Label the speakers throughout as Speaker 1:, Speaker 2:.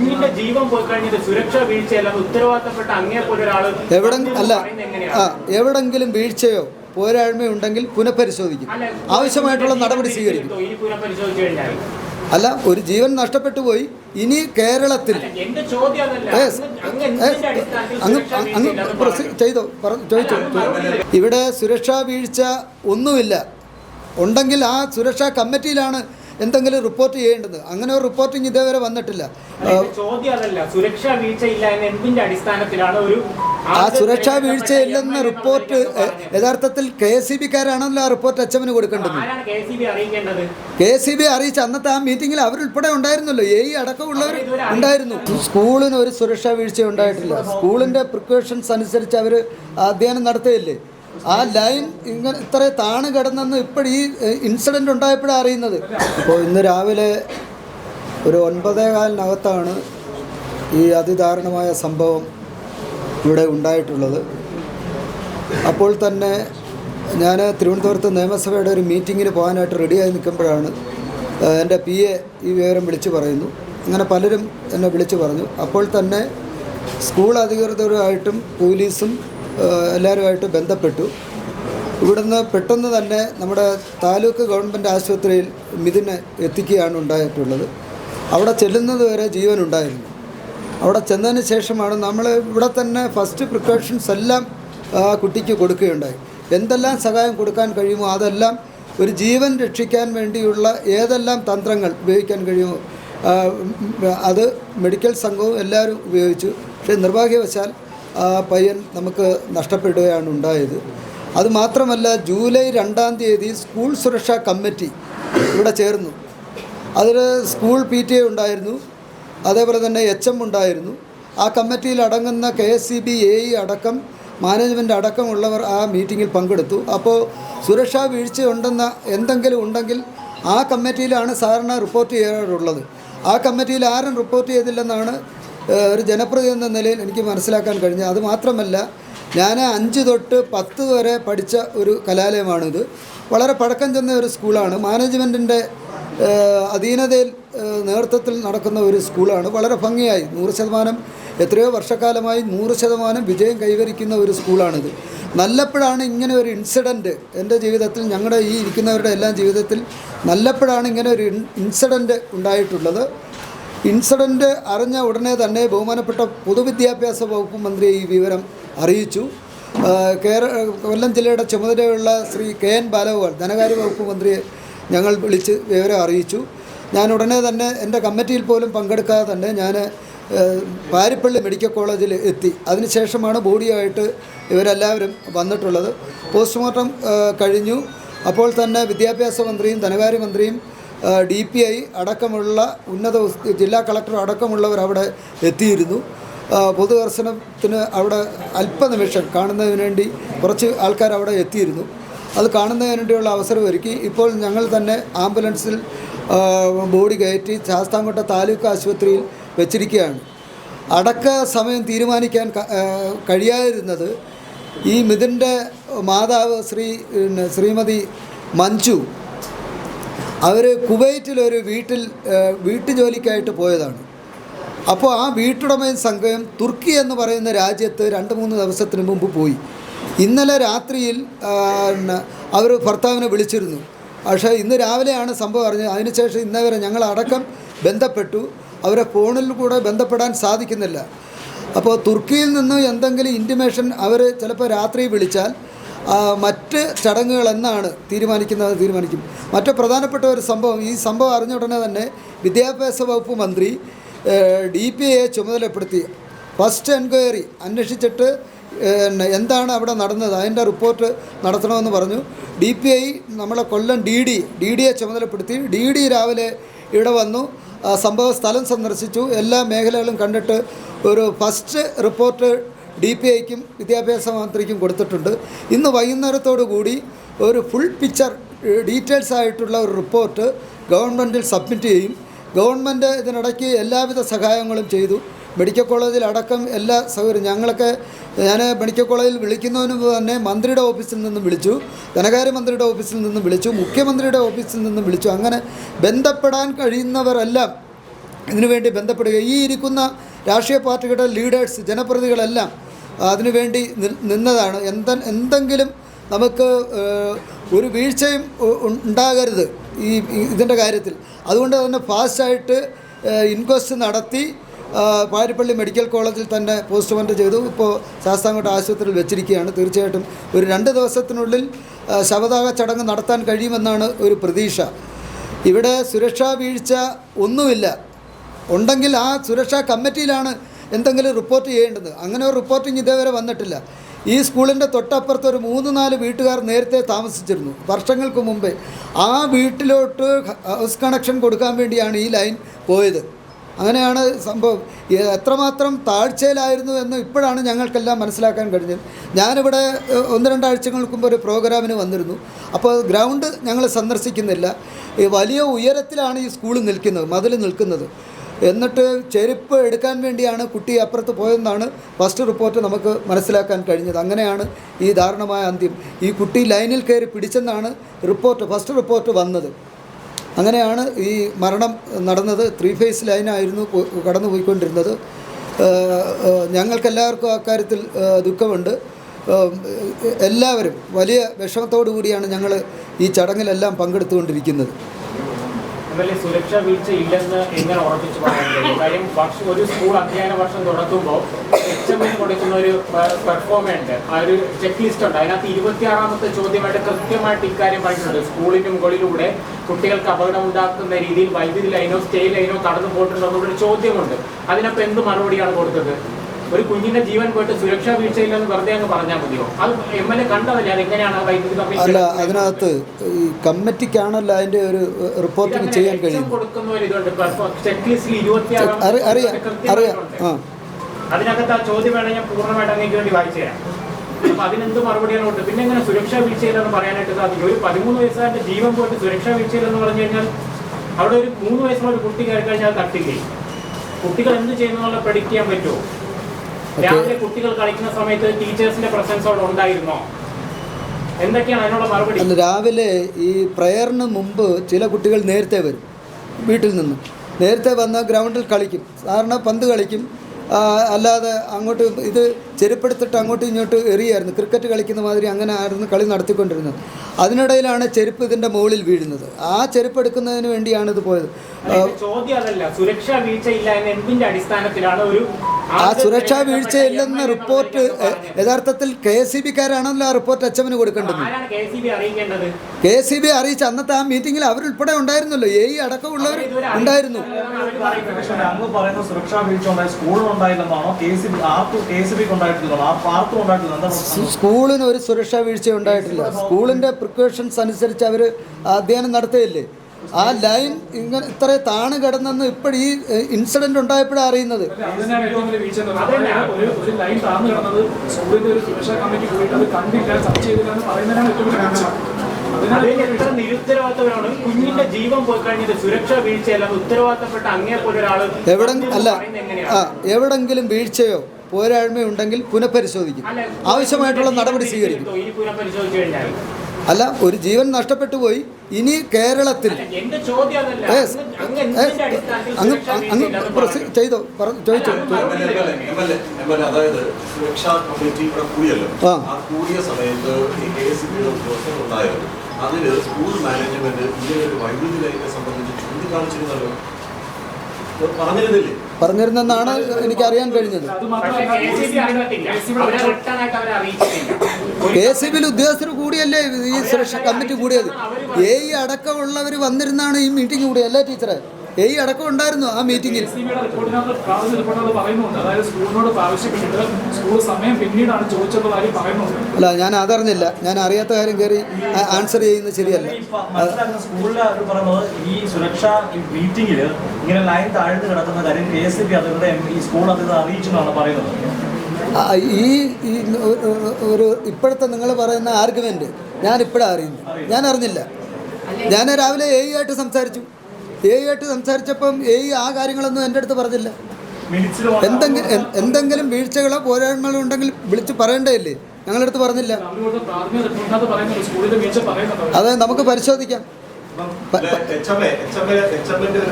Speaker 1: കുഞ്ഞിന്റെ ജീവൻ പോയി കഴിഞ്ഞിട്ട് സുരക്ഷാ വീഴ്ചയല്ല ഉത്തരവാദിത്തപ്പെട്ട അങ്ങേ പോലെ ഒരാൾ
Speaker 2: എവിടെ അല്ല ആ എവിടെങ്കിലും വീഴ്ചയോ പോരായ്മയുണ്ടെങ്കിൽ പുനഃപരിശോധിക്കും. ആവശ്യമായിട്ടുള്ള നടപടി സ്വീകരിക്കും. അല്ല ഒരു ജീവൻ നഷ്ടപ്പെട്ടു പോയി ഇനി കേരളത്തിൽ.
Speaker 1: അങ്ങ് അങ്ങ്?
Speaker 2: ചെയ്തോ ചോദിച്ചോ ഇവിടെ സുരക്ഷാ വീഴ്ച ഒന്നുമില്ല. ഉണ്ടെങ്കിൽ ആ സുരക്ഷാ കമ്മിറ്റിയിലാണ് എന്തെങ്കിലും റിപ്പോർട്ട് ചെയ്യേണ്ടത്? അങ്ങനെ ഒരു റിപ്പോർട്ടിങ് ഇതേവരെ വന്നിട്ടില്ല.
Speaker 1: ചോദ്യം അതല്ല. സുരക്ഷാ വീഴ്ച ഇല്ല എന്ന് എന്തിന്റെ അടിസ്ഥാനത്തിലാണ് ഒരു
Speaker 2: ആ സുരക്ഷാ
Speaker 1: വീഴ്ചയില്ലെന്ന
Speaker 2: റിപ്പോർട്ട് യഥാർത്ഥത്തിൽ കെ എസ് സി ബിക്കാരാണല്ലോ ആ റിപ്പോർട്ട് എച്ചമ്മിന് കൊടുക്കേണ്ടത്.
Speaker 1: കെ എസ് സി ബി
Speaker 2: അറിയിച്ച അന്നത്തെ ആ മീറ്റിംഗിൽ അവരുൾപ്പെടെ ഉണ്ടായിരുന്നല്ലോ. എ ഇ അടക്കമുള്ളവർ ഉണ്ടായിരുന്നു. സ്കൂളിന് ഒരു സുരക്ഷാ വീഴ്ച ഉണ്ടായിട്ടില്ല. സ്കൂളിന്റെ പ്രിക്കോഷൻസ് അനുസരിച്ച് അവർ അധ്യയനം നടത്തുകയില്ലേ ആ ലൈൻ ഇങ്ങനെ ഇത്ര താണ് കിടന്നെന്ന് ഇപ്പോഴും ഈ ഇൻസിഡന്റ് ഉണ്ടായപ്പോഴാണ് അറിയുന്നത്. അപ്പോൾ ഇന്ന് രാവിലെ ഒരു ഒൻപതേ കാലിനകത്താണ് ഈ അതിദാരുണമായ സംഭവം ഇവിടെ ഉണ്ടായിട്ടുള്ളത്. അപ്പോൾ തന്നെ ഞാൻ തിരുവനന്തപുരത്ത് നിയമസഭയുടെ ഒരു മീറ്റിങ്ങിന് പോകാനായിട്ട് റെഡിയായി നിൽക്കുമ്പോഴാണ് എന്റെ പി എ ഈ വിവരം വിളിച്ചു പറയുന്നു. അങ്ങനെ പലരും എന്നെ വിളിച്ചു പറഞ്ഞു. അപ്പോൾ തന്നെ സ്കൂൾ അധികൃതരുമായിട്ടും പോലീസും എല്ലാവരുമായിട്ട് ബന്ധപ്പെട്ടു. ഇവിടുന്ന് പെട്ടെന്ന് തന്നെ നമ്മുടെ താലൂക്ക് ഗവൺമെന്റ് ആശുപത്രിയിൽ മിഥുനെ എത്തിക്കുകയാണ് ഉണ്ടായിട്ടുള്ളത്. അവിടെ ചെല്ലുന്നത് വരെ ജീവൻ ഉണ്ടായിരുന്നു അവിടെ ചെന്നതിന് ശേഷമാണ് നമ്മൾ ഇവിടെ തന്നെ ഫസ്റ്റ് പ്രിക്കോഷൻസ് എല്ലാം കുട്ടിക്ക് കൊടുക്കുകയുണ്ടായി. എന്തെല്ലാം സഹായം കൊടുക്കാൻ കഴിയുമോ അതെല്ലാം ഒരു ജീവൻ രക്ഷിക്കാൻ വേണ്ടിയുള്ള ഏതെല്ലാം തന്ത്രങ്ങൾ ഉപയോഗിക്കാൻ കഴിയുമോ അത് മെഡിക്കൽ സംഘവും എല്ലാവരും ഉപയോഗിച്ചു. പക്ഷേ നിർഭാഗ്യവശാൽ ആ പയ്യൻ നമുക്ക് നഷ്ടപ്പെടുകയാണ് ഉണ്ടായത്. അതുമാത്രമല്ല ജൂലൈ രണ്ടാം തീയതി സ്കൂൾ സുരക്ഷാ കമ്മിറ്റി ഇവിടെ ചേർന്നു. അതിൽ സ്കൂൾ പി ടി എ ഉണ്ടായിരുന്നു. അതേപോലെ തന്നെ എച്ച് എം ഉണ്ടായിരുന്നു. ആ കമ്മിറ്റിയിൽ അടങ്ങുന്ന K S C B A E അടക്കം മാനേജ്മെന്റ് അടക്കമുള്ളവർ ആ മീറ്റിങ്ങിൽ പങ്കെടുത്തു. അപ്പോൾ സുരക്ഷാ വീഴ്ച ഉണ്ടെന്ന എന്തെങ്കിലും ഉണ്ടെങ്കിൽ ആ കമ്മിറ്റിയിലാണ് സാധാരണ റിപ്പോർട്ട് ചെയ്യാറുള്ളത്. ആ കമ്മിറ്റിയിൽ ആരും റിപ്പോർട്ട് ചെയ്തില്ലെന്നാണ് ഒരു ജനപ്രതി എന്ന നിലയിൽ എനിക്ക് മനസ്സിലാക്കാൻ കഴിഞ്ഞു അതുമാത്രമല്ല ഞാൻ അഞ്ച് തൊട്ട് പത്ത് വരെ പഠിച്ച ഒരു കലാലയമാണിത്. വളരെ പഴക്കം ചെന്ന ഒരു സ്കൂളാണ്. മാനേജ്മെന്റിന്റെ അധീനതയിൽ നേതൃത്വത്തിൽ നടക്കുന്ന ഒരു സ്കൂളാണ്. വളരെ ഭംഗിയായി. നൂറ് ശതമാനം എത്രയോ വർഷക്കാലമായി നൂറ് ശതമാനം വിജയം കൈവരിക്കുന്ന ഒരു സ്കൂളാണിത്. നല്ലപ്പോഴാണ് ഇങ്ങനെ ഒരു ഇൻസിഡന്റ് എന്റെ ജീവിതത്തിൽ ഞങ്ങളുടെ ഈ ഇരിക്കുന്നവരുടെ എല്ലാം ജീവിതത്തിൽ നല്ലപ്പോഴാണ് ഇങ്ങനെ ഒരു ഇൻസിഡന്റ് ഉണ്ടായിട്ടുള്ളത്. ഇൻസിഡന്റ് അറിഞ്ഞ ഉടനെ തന്നെ ബഹുമാനപ്പെട്ട പൊതുവിദ്യാഭ്യാസ വകുപ്പ് മന്ത്രി ഈ വിവരം അറിയിച്ചു. കേര കൊല്ലം ജില്ലയുടെ ചുമതലയുള്ള ശ്രീ കെ എൻ ബാലഗോപാൽ ധനകാര്യ വകുപ്പ് മന്ത്രിയെ ഞങ്ങൾ വിളിച്ച് വിവരം അറിയിച്ചു. ഞാൻ ഉടനെ തന്നെ എന്റെ കമ്മിറ്റിയിൽ പോലും പങ്കെടുക്കാതെ തന്നെ ഞാൻ പാരിപ്പള്ളി മെഡിക്കൽ കോളേജിൽ എത്തി. അതിനുശേഷമാണ് ബോഡിയായിട്ട് ഇവരെല്ലാവരും വന്നിട്ടുള്ളത്. പോസ്റ്റ്മോർട്ടം കഴിഞ്ഞു. അപ്പോൾ തന്നെ വിദ്യാഭ്യാസ മന്ത്രിയും ധനകാര്യ മന്ത്രിയും ഡി പി ഐ അടക്കമുള്ള ഉന്നത ജില്ലാ കളക്ടർ അടക്കമുള്ളവർ അവിടെ എത്തിയിരുന്നു. പൊതുദർശനത്തിന് അവിടെ അല്പനിമിഷം കാണുന്നതിന് വേണ്ടി കുറച്ച് ആൾക്കാർ അവിടെ എത്തിയിരുന്നു. അത് കാണുന്നതിന് വേണ്ടിയുള്ള അവസരം ഒരുക്കി. ഇപ്പോൾ ഞങ്ങൾ തന്നെ ആംബുലൻസിൽ ബോഡി കയറ്റി ശാസ്താംകോട്ട താലൂക്ക് ആശുപത്രിയിൽ വെച്ചിരിക്കുകയാണ്. അടക്ക സമയം തീരുമാനിക്കാൻ കഴിയാതിരുന്നത് ഈ മിഥുന്റെ മാതാവ് ശ്രീ ശ്രീമതി മഞ്ജു അവർ കുവൈറ്റിലൊരു വീട്ടിൽ വീട്ടുജോലിക്കായിട്ട് പോയതാണ്. അപ്പോൾ ആ വീട്ടുടമയും സംഘം തുർക്കി എന്ന് പറയുന്ന രാജ്യത്ത് രണ്ട് മൂന്ന് ദിവസത്തിന് മുമ്പ് പോയി. ഇന്നലെ രാത്രിയിൽ അവർ ഭർത്താവിനെ വിളിച്ചിരുന്നു. പക്ഷേ ഇന്ന് രാവിലെയാണ് സംഭവം അറിഞ്ഞത്. അതിനുശേഷം ഇന്നവരെ ഞങ്ങൾ അടക്കം ബന്ധപ്പെട്ടു. അവരെ ഫോണിൽ കൂടെ ബന്ധപ്പെടാൻ സാധിക്കുന്നില്ല. അപ്പോൾ തുർക്കിയിൽ നിന്ന് എന്തെങ്കിലും ഇന്റിമേഷൻ അവർ ചിലപ്പോൾ രാത്രി വിളിച്ചാൽ മറ്റ് ചടങ്ങുകൾ എന്നാണ് തീരുമാനിക്കുന്നത് തീരുമാനിക്കും. മറ്റു പ്രധാനപ്പെട്ട ഒരു സംഭവം ഈ സംഭവം അറിഞ്ഞ ഉടനെ തന്നെ വിദ്യാഭ്യാസ വകുപ്പ് മന്ത്രി ഡി പി എയെ ചുമതലപ്പെടുത്തി. ഫസ്റ്റ് എൻക്വയറി അന്വേഷിച്ചിട്ട് എന്താണ് അവിടെ നടന്നത് അതിന്റെ റിപ്പോർട്ട് നടത്തണമെന്ന് പറഞ്ഞു. ഡി പി ഐ നമ്മളെ കൊല്ലം ഡി ഡി ഡി ഡിയെ ചുമതലപ്പെടുത്തി. ഡി ഡി രാവിലെ ഇവിടെ വന്നു സംഭവ സ്ഥലം സന്ദർശിച്ചു. എല്ലാ മേഖലകളും കണ്ടിട്ട് ഒരു ഫസ്റ്റ് റിപ്പോർട്ട് ഡി പി ഐക്കും വിദ്യാഭ്യാസ മന്ത്രിക്കും കൊടുത്തിട്ടുണ്ട്. ഇന്ന് വൈകുന്നേരത്തോടു കൂടി ഒരു ഫുൾ പിക്ചർ ഡീറ്റെയിൽസ് ആയിട്ടുള്ള ഒരു റിപ്പോർട്ട് ഗവൺമെന്റിൽ സബ്മിറ്റ് ചെയ്യും. ഗവൺമെന്റ് ഇതിനിടയ്ക്ക് എല്ലാവിധ സഹായങ്ങളും ചെയ്തു. മെഡിക്കൽ കോളേജിൽ അടക്കം എല്ലാ സൗകര്യം ഞങ്ങളൊക്കെ ഞാൻ മെഡിക്കൽ കോളേജിൽ വിളിക്കുന്നതിന് തന്നെ മന്ത്രിയുടെ ഓഫീസിൽ നിന്നും വിളിച്ചു ധനകാര്യമന്ത്രിയുടെ ഓഫീസിൽ നിന്നും വിളിച്ചു മുഖ്യമന്ത്രിയുടെ ഓഫീസിൽ നിന്നും വിളിച്ചു. അങ്ങനെ ബന്ധപ്പെടാൻ കഴിയുന്നവരെല്ലാം ഇതിനുവേണ്ടി ബന്ധപ്പെടുക ഈ ഇരിക്കുന്ന രാഷ്ട്രീയ പാർട്ടികളുടെ ലീഡേഴ്സ് ജനപ്രതിനിധികളെല്ലാം അതിനുവേണ്ടി നിന്നതാണ്. എന്ത എന്തെങ്കിലും നമുക്ക് ഒരു വീഴ്ചയും ഉണ്ടാകരുത് ഈ ഇതിന്റെ കാര്യത്തിൽ. അതുകൊണ്ട് തന്നെ ഫാസ്റ്റായിട്ട് ഇൻക്വസ്റ്റ് നടത്തി പാരിപ്പള്ളി മെഡിക്കൽ കോളേജിൽ തന്നെ പോസ്റ്റ്മോർട്ടം ചെയ്തു. ഇപ്പോൾ ശാസ്താംകോട്ട ആശുപത്രിയിൽ വെച്ചിരിക്കുകയാണ്. തീർച്ചയായിട്ടും ഒരു രണ്ട് ദിവസത്തിനുള്ളിൽ ശവദാഹ ചടങ്ങ് നടത്താൻ കഴിയുമെന്നാണ് ഒരു പ്രതീക്ഷ. ഇവിടെ സുരക്ഷാ വീഴ്ച ഒന്നുമില്ല. ഉണ്ടെങ്കിൽ ആ സുരക്ഷാ കമ്മിറ്റിയിലാണ് എന്തെങ്കിലും റിപ്പോർട്ട് ചെയ്യേണ്ടത്? അങ്ങനെ ഒരു റിപ്പോർട്ടിങ് ഇതേവരെ വന്നിട്ടില്ല. ഈ സ്കൂളിന്റെ തൊട്ടപ്പുറത്ത് ഒരു മൂന്ന് നാല് വീട്ടുകാർ നേരത്തെ താമസിച്ചിരുന്നു വർഷങ്ങൾക്ക് മുമ്പേ. ആ വീട്ടിലോട്ട് ഹൗസ് കണക്ഷൻ കൊടുക്കാൻ വേണ്ടിയാണ് ഈ ലൈൻ പോയത്. അങ്ങനെയാണ് സംഭവം. എത്രമാത്രം താഴ്ചയിലായിരുന്നു എന്ന് ഇപ്പോഴാണ് ഞങ്ങൾക്കെല്ലാം മനസ്സിലാക്കാൻ കഴിഞ്ഞത്. ഞാനിവിടെ ഒന്ന് രണ്ടാഴ്ചകൾക്ക് മുമ്പ് ഒരു പ്രോഗ്രാമിന് വന്നിരുന്നു. അപ്പോൾ ഗ്രൗണ്ട് ഞങ്ങൾ സന്ദർശിക്കുന്നില്ല. വലിയ ഉയരത്തിലാണ് ഈ സ്കൂൾ നിൽക്കുന്നത് മതിൽ നിൽക്കുന്നത്. എന്നിട്ട് ചെരുപ്പ് എടുക്കാൻ വേണ്ടിയാണ് കുട്ടി അപ്പുറത്ത് പോയെന്നാണ് ഫസ്റ്റ് റിപ്പോർട്ട് നമുക്ക് മനസ്സിലാക്കാൻ കഴിഞ്ഞത്. അങ്ങനെയാണ് ഈ ദാരുണമായ അന്ത്യം. ഈ കുട്ടി ലൈനിൽ കയറി പിടിച്ചെന്നാണ് റിപ്പോർട്ട് ഫസ്റ്റ് റിപ്പോർട്ട് വന്നത്. അങ്ങനെയാണ് ഈ മരണം നടന്നത്. ത്രീ ഫേസ് ലൈനായിരുന്നു കടന്നു പോയിക്കൊണ്ടിരുന്നത് ഞങ്ങൾക്കെല്ലാവർക്കും അക്കാര്യത്തിൽ ദുഃഖമുണ്ട്. എല്ലാവരും വലിയ വിഷമത്തോടു കൂടിയാണ് ഞങ്ങൾ ഈ ചടങ്ങിലെല്ലാം പങ്കെടുത്തുകൊണ്ടിരിക്കുന്നത്.
Speaker 1: എന്നല്ലേ സുരക്ഷാ വീഴ്ച ഇല്ലെന്ന് എങ്ങനെ ഉറപ്പിച്ച് പറയാൻ കഴിയും? കാര്യം വർഷം ഒരു സ്കൂൾ അധ്യയന വർഷം തുടങ്ങുമ്പോൾ എച്ച് എമ്മിന് കൊടുക്കുന്ന ഒരു പെർഫോമൻസ് ആ ഒരു ചെക്ക് ലിസ്റ്റ് ഉണ്ട്. അതിനകത്ത് ഇരുപത്തിയാറാമത്തെ ചോദ്യമായിട്ട് കൃത്യമായിട്ട് ഇക്കാര്യം പറഞ്ഞിട്ടുണ്ട്. സ്കൂളിന് മുകളിലൂടെ കുട്ടികൾക്ക് അപകടം ഉണ്ടാക്കുന്ന രീതിയിൽ വൈദ്യുതി ലൈനോ സ്റ്റേ ലൈനോ കടന്നു പോയിട്ടുണ്ടോ ഒരു ചോദ്യമുണ്ട്. അതിനപ്പോൾ എന്ത് മറുപടിയാണ് കൊടുത്തത്? ഒരു കുഞ്ഞിന്റെ ജീവൻ പോയിട്ട് സുരക്ഷാ വീഴ്ചയില്ലെന്ന് വെറുതെ അങ്ങ് പറഞ്ഞാൽ മതിയോ? അത് എം എൽ എ കണ്ടതല്ലേ? അതെങ്ങനെയാണ് എങ്ങനെയാണ് വൈദ്യുതി കമ്മീഷൻ
Speaker 2: അല്ല അതിനകത്ത് ഈ കമ്മിറ്റിക്കാണല്ലോ അതിന്റെ ഒരു റിപ്പോർട്ടിങ് ചെയ്യാൻ കഴിയും അറിയാം അറിയാം ആ.
Speaker 1: അതിനകത്ത് ആ ചോദ്യം വേണം ഞാൻ പൂർണമായിട്ട് അങ്ങേക്ക് വേണ്ടി വായിച്ചു തരാം. അപ്പൊ അതിനെന്ത് മറുപടിയാണ് ഉണ്ട് പിന്നെ എങ്ങനെ സുരക്ഷാ വീഴ്ചയില്ലെന്ന് പറയാനായിട്ട് സാധിക്കും. ഒരു പതിമൂന്ന് വയസ്സുകാരന്റെ ജീവൻ പോയിട്ട് സുരക്ഷാ വീഴ്ചയില്ലെന്ന് പറഞ്ഞു കഴിഞ്ഞാൽ അവിടെ ഒരു മൂന്ന് വയസ്സുള്ള ഒരു കുട്ടി കയറി കഴിഞ്ഞാൽ അത് തട്ടില്ലേ? കുട്ടികൾ എന്ത് ചെയ്യുന്നുള്ള പ്രെഡിക്ട് ചെയ്യാൻ പറ്റുമോ? രാവിലെ കുട്ടികൾ കളിക്കുന്ന സമയത്ത് ടീച്ചേഴ്സിന്റെ പ്രസൻസ് അവിടെ ഉണ്ടായിരുന്നോ? എന്തൊക്കെയാണ് അതിനുള്ള മറുപടി?
Speaker 2: അല്ല രാവിലെ ഈ പ്രയറിന് മുമ്പ് ചില കുട്ടികൾ നേരത്തെ വരും വീട്ടിൽ നിന്ന്. നേരത്തെ വന്ന് ഗ്രൗണ്ടിൽ കളിക്കും. സാധാരണ പന്ത് കളിക്കും. അല്ലാതെ അങ്ങോട്ട് ഇത് ചെരുപ്പെടുത്തിട്ട് അങ്ങോട്ടും ഇങ്ങോട്ടും എറിയായിരുന്നു. ക്രിക്കറ്റ് കളിക്കുന്ന മാതിരി അങ്ങനെ ആയിരുന്നു കളി നടത്തിക്കൊണ്ടിരുന്നത്. അതിനിടയിലാണ് ചെരുപ്പ് ഇതിന്റെ മുകളിൽ വീഴുന്നത്. ആ ചെരുപ്പ് എടുക്കുന്നതിന് വേണ്ടിയാണ് ഇത് പോയത്. ആ,
Speaker 1: സുരക്ഷാ വീഴ്ച ഇല്ല എന്ന് എന്തിന്റെ അടിസ്ഥാനത്തിലാണ് ഒരു
Speaker 2: ആ സുരക്ഷാ വീഴ്ചയില്ലെന്ന റിപ്പോർട്ട് യഥാർത്ഥത്തിൽ കെ എസ് സി ബിക്കാരാണല്ലോ ആ റിപ്പോർട്ട് എച്ച് എമ്മിന് കൊടുക്കേണ്ടത്.
Speaker 1: ആരാണ് കെ
Speaker 2: എസ് സി ബി അറിയിച്ച അന്നത്തെ ആ മീറ്റിംഗിൽ അവരുൾപ്പെടെ ഉണ്ടായിരുന്നല്ലോ. എ ഇ അടക്കമുള്ളവർ ഉണ്ടായിരുന്നു.
Speaker 3: സുരക്ഷാ വീഴ്ച ഉണ്ടായി സ്കൂളിനുണ്ടായില്ലെന്നാണോ കെ സി ബി ആർക്കും കെ സി ബിക്ക്
Speaker 2: സ്കൂളിന് ഒരു സുരക്ഷാ വീഴ്ച ഉണ്ടായിട്ടില്ല. സ്കൂളിന്റെ പ്രിക്കോഷൻസ് അനുസരിച്ച് അവർ അധ്യയനം നടത്തുകയില്ലേ? ആ ലൈൻ ഇങ്ങനെ ഇത്ര താണു കിടന്നെന്ന് ഇപ്പോൾ ഈ ഇൻസിഡന്റ് ഉണ്ടായപ്പോഴാണ് അറിയുന്നത്.
Speaker 1: എത്ര നിരുത്തരവാദിത്തമാണ് കുഞ്ഞിന്റെ ജീവൻ പോയി കഴിഞ്ഞത് സുരക്ഷാ ഉത്തരവാദിത്തപ്പെട്ട അങ്ങേ പോലെ
Speaker 2: എവിടെ അല്ല എവിടെങ്കിലും വീഴ്ചയോ പോരായ്മയുണ്ടെങ്കിൽ പുനഃപരിശോധിക്കും. ആവശ്യമായിട്ടുള്ള നടപടി സ്വീകരിക്കും. അല്ല ഒരു ജീവൻ നഷ്ടപ്പെട്ടു പോയി ഇനി കേരളത്തിൽ
Speaker 1: എന്റെ ചോദ്യം അതല്ല.
Speaker 2: Yes.
Speaker 1: അങ്ങ്
Speaker 2: ചെയ്തോ ചോദിച്ചോ. ആ.
Speaker 4: കൂടിയ സമയത്ത് ഉണ്ടായിരുന്നു. സ്കൂൾ മാനേജ്മെന്റ് ഇങ്ങനെ ഒരു വൈദ്യുതി ലൈനെ സംബന്ധിച്ച് ചൂണ്ടിക്കാണിച്ചിരുന്നല്ലോ. പറഞ്ഞിരുന്നില്ലേ?
Speaker 2: പറഞ്ഞിരുന്നെന്നാണ് എനിക്ക് അറിയാൻ കഴിഞ്ഞത്
Speaker 1: കെ സി
Speaker 2: ബിയിൽ ഉദ്യോഗസ്ഥർ കൂടിയല്ലേ ഈ സുരക്ഷാ കമ്മിറ്റി കൂടിയത്? എ ഇ അടക്കമുള്ളവർ വന്നിരുന്നാണ് ഈ മീറ്റിംഗ് കൂടിയത് അല്ലേ ടീച്ചറെ? എ ഇ അടക്കം ഉണ്ടായിരുന്നു ആ
Speaker 5: മീറ്റിംഗിൽ
Speaker 2: അല്ല ഞാൻ അതറിഞ്ഞില്ല. ഞാൻ അറിയാത്ത കാര്യം കയറി ആൻസർ ചെയ്യുന്നത് ശരിയല്ല.
Speaker 3: ഈ സുരക്ഷാ മീറ്റിംഗിൽ ഇങ്ങനെ ലൈൻ താഴ്ന്നു കിടക്കുന്ന കാര്യം കെ എസ് ബി അതിരുടെ ഈ സ്കൂൾ പറയുന്നത്.
Speaker 2: ഈ ഒരു- ഇപ്പോഴത്തെ നിങ്ങൾ പറയുന്ന ആർഗ്യുമെന്റ് ഞാൻ ഇപ്പോഴാണ് അറിയുന്നത്. ഞാൻ അറിഞ്ഞില്ല. ഞാൻ രാവിലെ എ ആയിട്ട് സംസാരിച്ചു. എ ആയിട്ട് സംസാരിച്ചപ്പം എ ആ കാര്യങ്ങളൊന്നും എന്റെ അടുത്ത് പറഞ്ഞില്ല. എന്തെങ്കിലും എന്തെങ്കിലും വീഴ്ചകളോ പോരായ്മകളോ ഉണ്ടെങ്കിൽ വിളിച്ച് പറയണ്ടേയില്ലേ ഞങ്ങളുടെ അടുത്ത് പറഞ്ഞില്ല അതെ നമുക്ക് പരിശോധിക്കാം.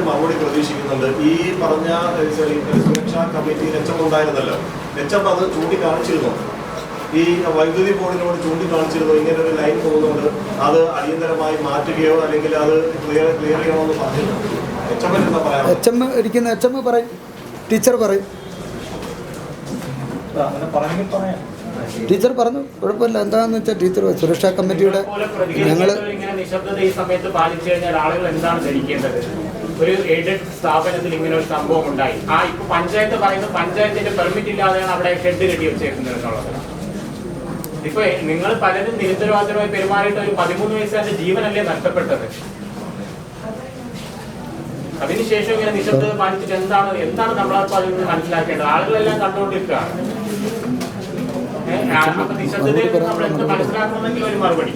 Speaker 4: മറുപടി പ്രതീക്ഷിക്കുന്നുണ്ട്. ഈ പറഞ്ഞ സുരക്ഷാ കമ്മിറ്റിയിൽ എച്ച് എം ഉണ്ടായിരുന്നല്ലോ. എച്ച് എം അത് ചൂണ്ടിക്കാണിച്ചിരുന്നു. ഈ വൈദ്യുതി ബോർഡിനോട് ചൂണ്ടിക്കാണിച്ചിരുന്നു. ഇങ്ങനെ ഒരു ലൈൻ പോകുന്നുണ്ട്. അത് അടിയന്തരമായി മാറ്റുകയോ അല്ലെങ്കിൽ അത് ക്ലിയർ ക്ലിയർ ചെയ്യണമെന്ന് പറഞ്ഞിരുന്നു എച്ച് എം എന്താ പറയാൻ
Speaker 2: എച്ച് എം ഇരിക്കുന്ന എച്ച് എം പറയും. ടീച്ചർ പറയും.
Speaker 3: അങ്ങനെ പറഞ്ഞെങ്കിൽ പറയാം.
Speaker 2: ടീച്ചർ പറഞ്ഞു. കുഴപ്പമില്ല. എന്താണെന്ന് വെച്ചാൽ ടീച്ചർ സുരക്ഷാ കമ്മിറ്റിയുടെ ഞങ്ങൾ
Speaker 1: ഇങ്ങനെ നിശബ്ദത ഈ സമയത്ത് പാലിച്ചു കഴിഞ്ഞാൽ ആളുകൾ എന്താണ് ധരിക്കേണ്ടത്? ഒരു എയ്ഡഡ് സ്ഥാപനത്തിൽ ഇങ്ങനെ ഒരു സംഭവം ഉണ്ടായി. ആ ഇപ്പൊ പഞ്ചായത്ത് പറയുന്നത് പഞ്ചായത്തിന്റെ പെർമിറ്റ് ഇല്ലാതെയാണ് അവിടെ ഷെഡ് കെട്ടി വെച്ചേക്കുന്നത് എന്നുള്ളത് ഇപ്പൊ നിങ്ങൾ പലരും നിരുത്തരവാദിതമായി പെരുമാറിയിട്ട് ഒരു പതിമൂന്ന് വയസ്സുകാരന്റെ ജീവനല്ലേ നഷ്ടപ്പെട്ടത്? അതിനുശേഷം ഇങ്ങനെ നിശബ്ദത പാലിച്ചിട്ട് എന്താണ് എന്താണ് നമ്മൾ അതിൽ നിന്ന് മനസ്സിലാക്കേണ്ടത്? ആളുകളെല്ലാം കണ്ടുകൊണ്ടിരിക്കുകയാണ്. നമ്മൾ ഒരു മറുപടി.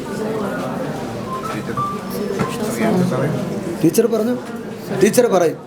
Speaker 2: ടീച്ചർ പറഞ്ഞു. ടീച്ചർ പറയും.